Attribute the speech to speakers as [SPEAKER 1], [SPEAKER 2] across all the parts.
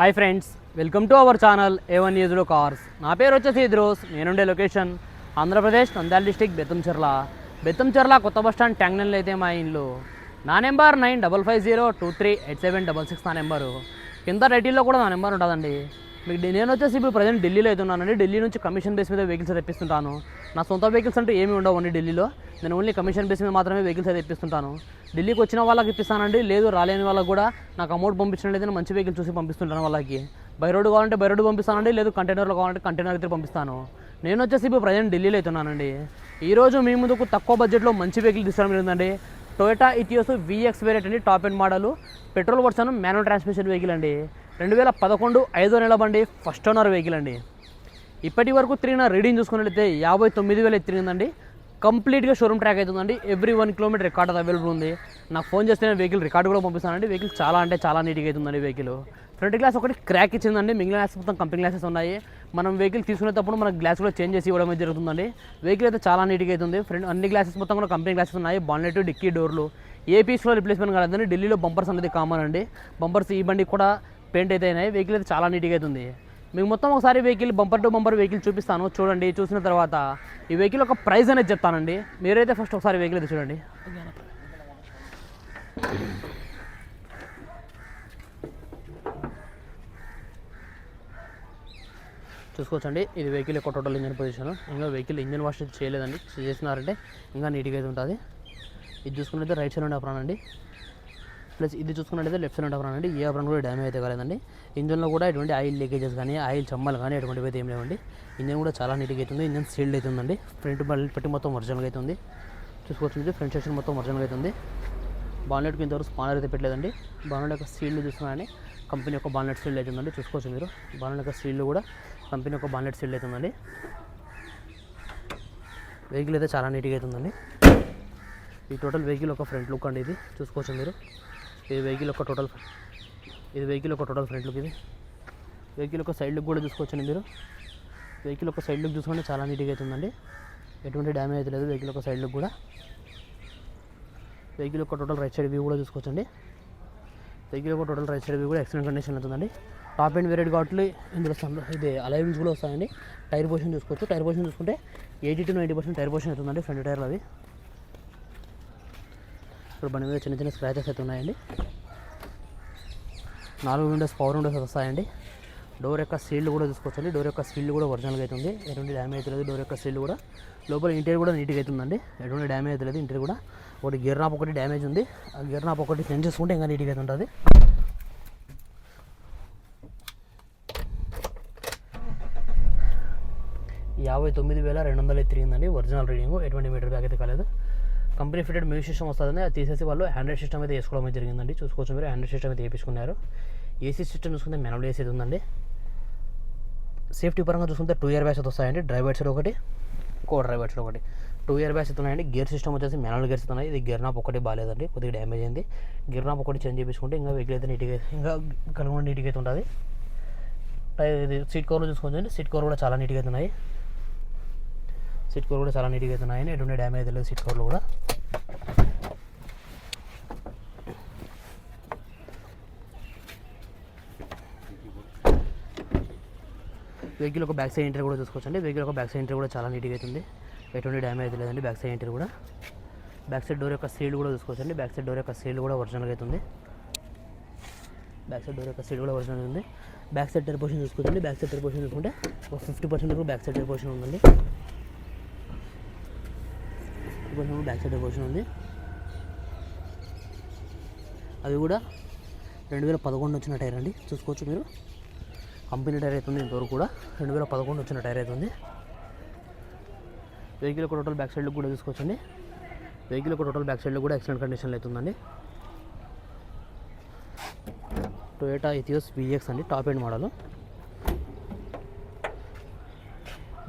[SPEAKER 1] Hi friends welcome to our channel A one ఈజ్లో cars నా పేరు వచ్చేసి ఇద్రోస్ నేనుండే లొకేషన్ ఆంధ్రప్రదేశ్ నంద్యాల డిస్టిక్ బెత్తంచెర్ల బెత్తంచెర్ల కొత్త బస్ స్టాండ్ ట్యాంగ్నల్ అయితే మా ఇంట్లో నా number nine double five zero two three eight seven double six నా నెంబరు. కింద టైటిల్లో కూడా నా నెంబర్ ఉంటుందండి. మీకు నేను వచ్చేసి ఇప్పుడు ప్రజెంట్ ఢిల్లీలో అయితే ఉన్నానండి. ఢిల్లీ నుంచి కమిషన్ బేస్ మీద వెహికల్స్ తెప్పిస్తుంటాను. నా సొంత వెహికల్స్ అంటే ఏమి ఉండవండి ఢిల్లీలో. నేను ఓన్లీ కమిషన్ బేస్ మీద మాత్రమే వెహికల్స్ అయితే తెప్పిస్తుంటాను. ఢిల్లీకి వచ్చిన వాళ్ళకి ఇప్పిస్తానండి. లేదు రాలేని వాళ్ళకి కూడా నాకు అమౌంట్ పంపించినట్లయితే నేను మంచి వెహికల్ చూసి పంపిస్తుంటాను వాళ్ళకి. బై రోడ్డు కావాలంటే బై రోడ్డు పంపిస్తానండి లేదు కంటైనర్లో కావాలంటే కంటైనర్ అయితే పంపిస్తాను. నేను వచ్చేసి ఇప్పుడు ప్రజెంట్ ఢిల్లీలో అవుతున్నానండి ఈరోజు మీ ముందుకు తక్కువ బడ్జెట్లో మంచి వెహికల్ తీసుకోవడం జరిగిందండి. టొయోటా ఇథియోస్ విఎక్స్ వేరియట్ అండి top end model petrol version manual transmission vehicle అండి. రెండు వేల పదకొండు ఐదో నెల బండి ఫస్ట్ ఓనర్ వెహికల్ అండి. ఇప్పటి వరకు తిరిగిన రీడింగ్ చూసుకున్నట్లయితే యాభై తొమ్మిది వేలు తిరిగిందండి కంప్లీట్గా షోరూమ్ ట్రాక్ అవుతుందండి every one kilometre record available ఉంది. నాకు ఫోన్ చేస్తే నేను వెహికల్ రికార్డ్ కూడా పంపిస్తానండి. వెహికల్ చాలా అంటే చాలా నీట్గా అవుతుందండి వెహికల్ ఫ్రంట్ గ్లాస్ ఒకటి క్రాక్ ఇచ్చిందండి. మిగిలిన గ్లాస్ మొత్తం కంపెనీ గ్లాసెస్ ఉన్నాయి. మనం వెహికల్ తీసుకునేటప్పుడు మనకు గ్లాస్ కూడా చేంజ్ చేసి ఇవ్వడం జరుగుతుందండి. వెహికల్ అయితే చాలా నీట్గా అవుతుంది ఫ్రంట్ అన్ని గ్లాసెస్ మొత్తం కూడా కంపెనీ గ్లాసెస్ ఉన్నాయి. బాన్లెట్ డిక్కీ డోర్లు ఏ పీస్లో రిప్లేస్మెంట్ కాలేదండి. ఢిల్లీలో బంపర్స్ అనేది కామన్ అండి. బంపర్స్ ఈ బండి కూడా పెయింట్ అయితే అయినాయి. వెహికల్ అయితే చాలా నీట్గా అవుతుంది మీకు మొత్తం ఒకసారి vehicle bumper to bumper vehicle చూపిస్తాను. చూడండి చూసిన తర్వాత ఈ వెహికల్ ఒక ప్రైస్ అనేది చెప్తానండి. మీరైతే ఫస్ట్ ఒకసారి వెహికల్ అయితే చూడండి. చూసుకోవచ్చండి. ఇది వెహికల్ యొక్క టోటల్ ఇంజన్ పొజిషన్ ఇంకా వెహికల్ ఇంజన్ వాష్ చేయలేదండి. చేసినారంటే ఇంకా నీట్గా అయితే ఉంటుంది. ఇది చూసుకుంటే రైట్ సైడ్ ఉండే అప్రాన్ అండి. ప్లస్ ఇది చూసుకున్నట్లయితే లెఫ్ట్ సైడ్ అప్రాన్ అండి ఏ అప్రాన్ కూడా డ్యామేజ్ అయితే కాలేదండి. ఇంజన్లో కూడా ఎటువంటి ఆయిల్ లీకేజెస్ కానీ ఆయిల్ చమ్మలు కానీ ఎటువంటివి అయితే ఏం లేవండి. ఇంజన్ కూడా చాలా నీట్గా అవుతుంది ఇంజన్ సీల్డ్ అవుతుందండి ఫ్రంట్ బల్ పెట్టి మొత్తం ఒరిజినల్గా అవుతుంది చూసుకోవచ్చు ఫ్రంట్ సెక్షన్ మొత్తం ఒరిజినల్గా అవుతుంది బాన్లెట్కి ఇంతవరకు స్పానర్ అయితే పెట్టలేదండి. బాన్లెట్ యొక్క సీల్డ్ చూసుకున్నారని కంపెనీ యొక్క బాన్లెట్ సీల్డ్ అవుతుందండి చూసుకోవచ్చు మీరు. బాన్లెట్ యొక్క సీల్డ్ కూడా కంపెనీ యొక్క బాన్లెట్ సీల్డ్ అవుతుందండి వెహికల్ అయితే చాలా నీట్గా అవుతుందండి ఈ టోటల్ వెహికల్ ఒక ఫ్రంట్ లుక్ అండి ఇది. చూసుకోవచ్చు మీరు. ఇది వెహికల్ ఒక టోటల్ ఇది వెహికల్ ఒక టోటల్ ఫ్రంట్ లుక్ ఇది. వెహికల్ ఒక సైడ్ లుక్ కూడా చూసుకోవచ్చండి మీరు. వెహికల్ ఒక సైడ్ లుక్ చూసుకుంటే చాలా నీట్గా అవుతుందండి. ఎటువంటి డ్యామేజ్ అయితే లేదు వెహికల్ ఒక సైడ్ లుక్ కూడా. వెహికల్ ఒక టోటల్ రైట్ సైడ్ వ్యూ కూడా చూసుకోవచ్చండి. వెహికల్ ఒక టోటల్ రైట్ సైడ్ వ్యూ కూడా ఎక్సలెంట్ కండిషన్ అవుతుందండి. టాప్ అండ్ వేరియడ్ కాబట్టి ఇందులో సన్- ఇది అలైవిన్స్ కూడా వస్తాయండి. టైర్ పొజిషన్ చూసుకోవచ్చు. టైర్ పొజిషన్ చూసుకుంటే eighty to ninety percent tyre position అవుతుందండి ఫ్రంట్ టైర్లు అవి ఇప్పుడు బండి మీద చిన్న చిన్న స్క్రాచెస్ అయితే ఉన్నాయండి. నాలుగు విండోస్ పవర్ విండోస్ వస్తాయండి. డోర్ యొక్క సీల్డ్ కూడా చూసుకోవచ్చండి. డోర్ యొక్క సీల్డ్ కూడా ఒరిజినల్గా అవుతుంది ఎటువంటి డ్యామేజ్ లేదు. డోర్ యొక్క సీల్డ్ కూడా. లోపల ఇంటీరియర్ కూడా నీట్గా అవుతుందండి ఎటువంటి డ్యామేజ్ లేదు. ఇంటీరియర్ కూడా. ఒకటి గిర్ నాప్ ఒకటి డ్యామేజ్ ఉంది. ఆ గిర్ నాప్ ఒకటి చేంజ్ చేసుకుంటే ఇంకా నీట్గా అయితే ఉంటుంది. యాభై తొమ్మిది వేల రెండు వందల తిరిగిందండి ఒరిజినల్ రీడింగ్ ఎటువంటి మీటర్ బ్యాగ్ అయితే కాలేదు. కంపెనీ ఫిటెడ్ మ్యూజిక్ సిస్టమ్ వస్తుందని అది తీసేసి వాళ్ళు హ్యాండ్రెడ్ సిస్టమ్ అయితే వేసుకోవడం జరిగిందండి. చూసుకోవచ్చు మీరు. హ్యాండ్రెడ్ సిస్టమ్ అయితే వేయించుకున్నారు ఏసీ సిస్టమ్ చూసుకుంటే మెనల్ ఏసీ అయితే ఉందండి. సేఫ్టీ పరంగా చూసుకుంటే టూ ఇయర్ బ్యాగ్స్ అయితే వస్తాయండి. డ్రైవర్ సైడ్ ఒకటి కో డ్రైవర్ సైడ్ ఒకటి. టూ ఇయర్ బ్యాగ్స్ అయితే ఉన్నాయండి. గేర్ సిస్టమ్ వచ్చేసి మెనల్ గేర్స్ ఉన్నాయి. ఇది గేర్ నాప్ ఒకటి బాగాలేదండి. కొద్దిగా డ్యామేజ్ అయింది. గేర్ నాప్ ఒకటి చేంజ్ చేయించుకుంటే ఇంకా వెహికల్ అయితే నీట్గా ఇంకా కనుగొని నీట్గా అయితే ఉంటుంది. ఇది సీట్ కవర్లు చూసుకోవచ్చు సీట్ కవర్ కూడా చాలా నీట్గా అయితే ఉన్నాయి. సీట్ కవర్ కూడా చాలా నీట్గా అవుతున్నాయని ఎటువంటి డ్యామేజ్ లేదు సీట్ కవర్లో కూడా. వెహికల్ ఒక బ్యాక్ సైడ్ ఎంట్రీ కూడా చూసుకోవచ్చండి. వెహికల్ ఒక బ్యాక్ సైడ్ ఎంట్రీ కూడా చాలా నీట్గా అవుతుంది ఎటువంటి డ్యామేజ్ లేదండి బ్యాక్ సైడ్ ఎంట్రీ కూడా. బ్యాక్ సైడ్ డోర్ యొక్క సీల్ కూడా చూసుకోవచ్చండి. బ్యాక్ సైడ్ డోర్ యొక్క సీల్ కూడా ఒరిజినల్గా అవుతుంది బ్యాక్ సైడ్ డోర్ యొక్క సీల్ కూడా ఒరిజినల్ ఉంది. బ్యాక్ సైడ్ టెర్ పోర్షన్ చూసుకోవచ్చండి. బ్యాక్ సైడ్ టెర్ పోర్షన్ చూసుకుంటే ఒక ఫిఫ్టీ పర్సెంట్ వరకు బ్యాక్ సైడ్ టెర్ పోర్షన్ ఉందండి. పొజిషన్ బ్యాక్ సైడ్ టైర్ ఉంది. అది కూడా రెండు వేల పదకొండు వచ్చిన టైర్ అండి. చూసుకోవచ్చు మీరు. కంపెనీ టైర్ అవుతుంది ఇంతవరకు కూడా. రెండు వేల పదకొండు వచ్చిన టైర్ అవుతుంది వెహికల్ ఒక టోటల్ బ్యాక్ సైడ్లో కూడా తీసుకోవచ్చండి వెహికల్ ఒక టోటల్ బ్యాక్ సైడ్లో కూడా ఎక్సలెంట్ కండిషన్లో అవుతుందండి టొయోటా ఇథియోస్ విఎక్స్ అండి టాప్ ఎండ్ మోడల్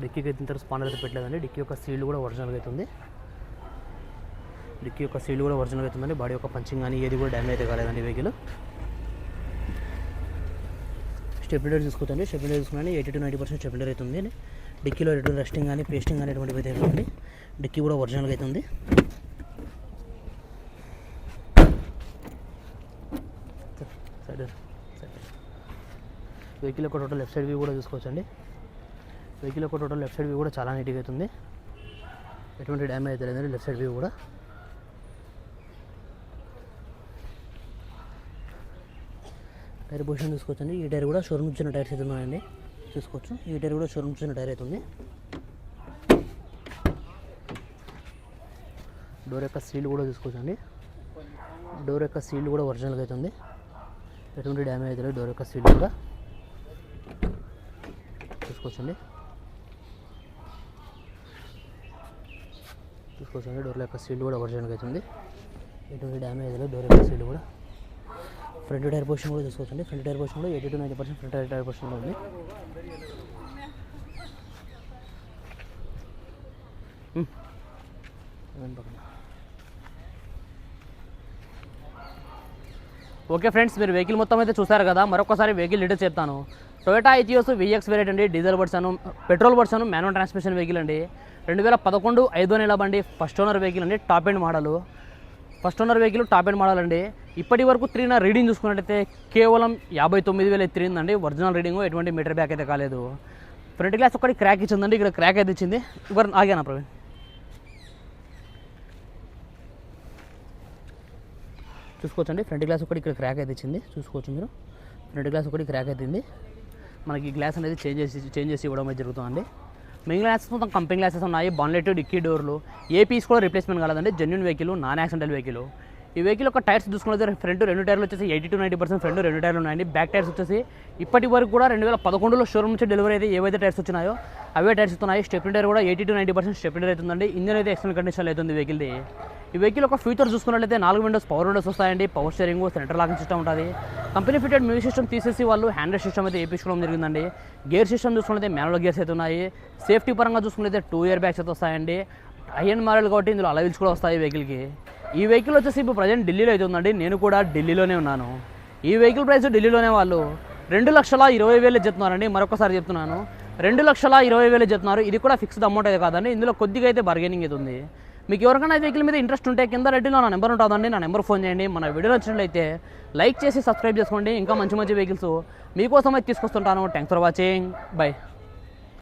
[SPEAKER 1] డిక్కీకి అయితే ఇంత స్పానర్ అయితే పెట్టలేదండి. డిక్కీ యొక్క సీల్డ్ కూడా ఒరిజినల్గా అవుతుంది డిక్కీ యొక్క సీల్ కూడా ఒరిజినల్ అవుతుందండి. బాడీ యొక్క పంచింగ్ కానీ ఏది కూడా డ్యామేజ్ అయితే కాలేదండి వెహికల్. స్టెబిలైజర్ చూసుకోవచ్చండి స్టెబిలైజర్ చూసుకున్నాను eighty to ninety percent stabiliser అవుతుంది. డిక్కీలో ఎటువంటి రెస్టింగ్ కానీ పేస్టింగ్ కానీ ఎటువంటివి అయితే లేదండి. డిక్కీ కూడా ఒరిజినల్గా అవుతుంది. సైడ్. వెహికల్ యొక్క టోటల్ లెఫ్ట్ సైడ్ వ్యూ కూడా చూసుకోవచ్చండి. వెహికల్ యొక్క టోటల్ లెఫ్ట్ సైడ్ వ్యూ కూడా చాలా నీట్గా అవుతుంది. ఎటువంటి డ్యామేజ్ అయితే లేదండి లెఫ్ట్ సైడ్ వ్యూ కూడా. టైర్ పొజిషన్ చూసుకోవచ్చండి. ఈ టైర్ కూడా షోరూమ్ ఇచ్చిన టైర్స్ అయితే ఉన్నాయండి. చూసుకోవచ్చు. ఈ టైర్ కూడా షోరూమ్ ఇచ్చిన టైర్ అయితే ఉంది. డోర్ యొక్క సీల్ కూడా చూసుకోవచ్చండి. డోర్ యొక్క సీల్ కూడా ఒరిజినల్గా అయితే ఉంది. ఎటువంటి డ్యామేజ్ అయితే లేదు. డోర్ యొక్క సీల్ కూడా చూసుకోవచ్చండి. చూసుకోవచ్చండి. డోర్ యొక్క సీల్ కూడా ఒరిజినల్గా అయితే ఉంది. ఎటువంటి డ్యామేజ్ అయితే లేదు. డోర్ యొక్క సీల్ కూడా ఫ్రంట్ టైర్ పొజిషన్ కూడా చూసుకోవచ్చండి. ఫ్రంట్ టైర్ పొజిషన్ కూడా eighty to ninety percent front tyre position ఉంది. ఓకే ఫ్రెండ్స్ మీరు వెహికల్ మొత్తం అయితే చూసారు కదా మరొకసారి వెహికల్ డీటెయిల్స్ చెప్తాను. టొయోటా ఐజియోస్ విఎక్స్ వేరియట్ అండి diesel version petrol version manual transmission vehicle అండి. రెండు వేల పదకొండు ఐదో నెల బండి ఫస్ట్ ఓనర్ వెహికల్ అండి top end model first owner vehicle top end model అండి. ఇప్పటి వరకు తిరిగిన రీడింగ్ చూసుకున్నట్టయితే కేవలం యాభై తొమ్మిది వేలు తిరిగిందండి ఒరిజినల్ రీడింగ్ ఎటువంటి మీటర్ బ్యాక్ అయితే కాలేదు. ఫ్రంట్ గ్లాస్ ఒకటి క్రాక్ ఇచ్చిందండి. ఇక్కడ క్రాక్ అయితే ఇచ్చింది. ఇవ్వరు ఆగానా ప్రవీణ్? చూసుకోవచ్చండి. ఫ్రంట్ గ్లాస్ ఒకటి ఇక్కడ క్రాక్ అయితే ఇచ్చింది. చూసుకోవచ్చు మీరు. ఫ్రంట్ గ్లాస్ ఒకటి క్రాక్ అవుతుంది మనకి గ్లాస్ అనేది చేంజ్ చేసి చేంజ్ చేసి ఇవ్వడం అయితే జరుగుతుందండి. మిగిలిన గ్లాసెస్ మొత్తం కంపెనీ గ్లాసెస్ ఉన్నాయి. బాన్లెట్ డిక్కీ డోర్లు ఏ పీస్ కూడా రిప్లేస్మెంట్ కాలేదండి. Genuine vehicle non accidental vehicle ఈ వెహికల్ యొక్క టైర్స్ చూసుకున్నది ఫ్రంట్ రెండు టైర్లు వచ్చేసి eighty to ninety percent front రెండు టైర్లు ఉన్నాయండి. బ్యాక్ టైర్స్ వచ్చేసి ఇప్పటి వరకు కూడా రెండు వేల పదకొండులో షోరూమ్ నుంచి డెలివరీ అయితే ఏవైతే టైర్స్ వచ్చినాయో అవే టైర్స్ వస్తున్నాయి. స్టెప్ని టైర్ కూడా eighty two ninety percent stepney tyre అవుతుందండి. ఇంజన్ అయితే ఎక్సలెంట్ కండిషన్ అవుతుంది వెహికల్ది ఈ వెహికల్ ఒక ఫ్యూచర్ చూసుకున్నట్లయితే నాలుగు విండోస్ పవర్ విండోస్ వస్తాయండి. Power steering centre locking system ఉంటుంది. కంపెనీ ఫిటెడ్ మ్యూజిక్ సిస్టమ్ తీసేసి వాళ్ళు హ్యాండ్రెడ్ సిస్టమ్ అయితే వేయించుకోవడం జరిగిందండి. గేర్ సిస్టమ్ చూసుకున్నట్లయితే మ్యానువల్ గేర్స్ అయితే ఉన్నాయి. సేఫ్టీ పరంగా చూసుకున్నట్లయితే టూ ఇయర్ బ్యాగ్స్ అయితే వస్తాయండి. ఐఎన్ మోడల్ కాబట్టి ఇందులో అలవిల్స్ కూడా వస్తాయి వెహికల్కి ఈ వెహికల్ వచ్చేసి ఇప్పుడు ప్రజెంట్ ఢిల్లీలో అయితే ఉందండి. నేను కూడా ఢిల్లీలోనే ఉన్నాను. ఈ వెహికల్ ప్రైస్ ఢిల్లీలోనే వాళ్ళు రెండు లక్షల ఇరవై వేలు చెప్తున్నారండి. మరొకసారి చెప్తున్నాను. రెండు లక్షల ఇరవై వేలు చెప్తున్నారు. ఇది కూడా ఫిక్స్డ్ అమౌంట్ అయితే కాదండి. ఇందులో కొద్దిగా అయితే బార్గెనింగ్ అయితే ఉంది. మీకు ఎవరికైనా వెహికల్ మీద ఇంట్రెస్ట్ ఉంటే కింద రెడ్డిలో నా నెంబర్ ఉంటుందండి. నా నెంబర్ ఫోన్ చేయండి. మన వీడియో నచ్చినట్లయితే లైక్ చేసి సబ్స్క్రైబ్ చేసుకోండి. ఇంకా మంచి మంచి వెహికల్స్ మీకోసం అయితే తీసుకొస్తుంటాను. Thanks for watching bye